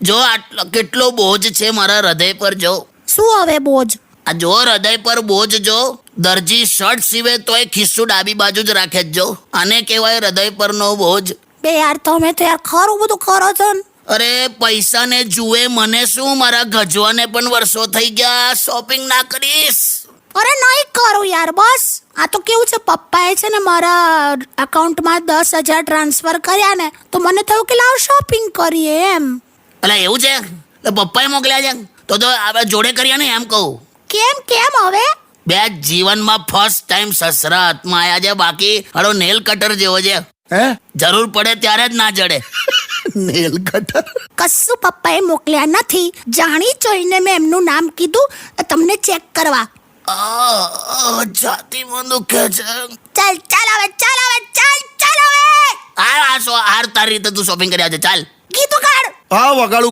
જો આટલો કેટલો બોજ છે મારા હૃદય પર જો. શું હવે બોજ? આ જો હૃદય પર બોજ જો દરજી શર્ટ સીવે તોય ખિસ્સું ડાબી બાજુ જ રાખે જ જો. આને કહેવાય હૃદય પરનો બોજ. બે યાર તમે તો યાર ખરું બધું કરો છો અરે પૈસાને જુએ મને શું? મારા ગજવાને પણ વર્ષો થઈ ગયા. શોપિંગ ના કરીશ. અરે નહીં કરું યાર બસ. આ તો કેવું છે પપ્પાએ છે ને મારા અકાઉન્ટમાં દસ હજાર ટ્રાન્સફર કર્યા ને તો મને થયું કે લાવ શોપિંગ કરીએ એમ. એટલે એવું છે? એટલે પપ્પાએ મોકલ્યા છે? તો તો આપણે જોડે કરીએ ને એમ કહું. કેમ કેમ હવે? બે જીવનમાં ફર્સ્ટ ટાઈમ સસરા હાથમાં આવ્યા છે બાકી હળો નેલ કટર જેવો છે. હે? જરૂર પડે ત્યારે જ ના જડે. નેલ કટર કશું પપ્પાએ મોકલ્યા નથી. જાણી જોઈને મેં એમનું નામ કીધું. તમને ચેક કરવા. જાતિ જાતિમાં દુખે છે. ચાલ ચાલ હવે ચાલ હવે ચાલ ચાલ હવે. આ આ સો હાર તારી રીતે તું શોપિંગ કર્યા છે ચાલ. કાઢ વગાડું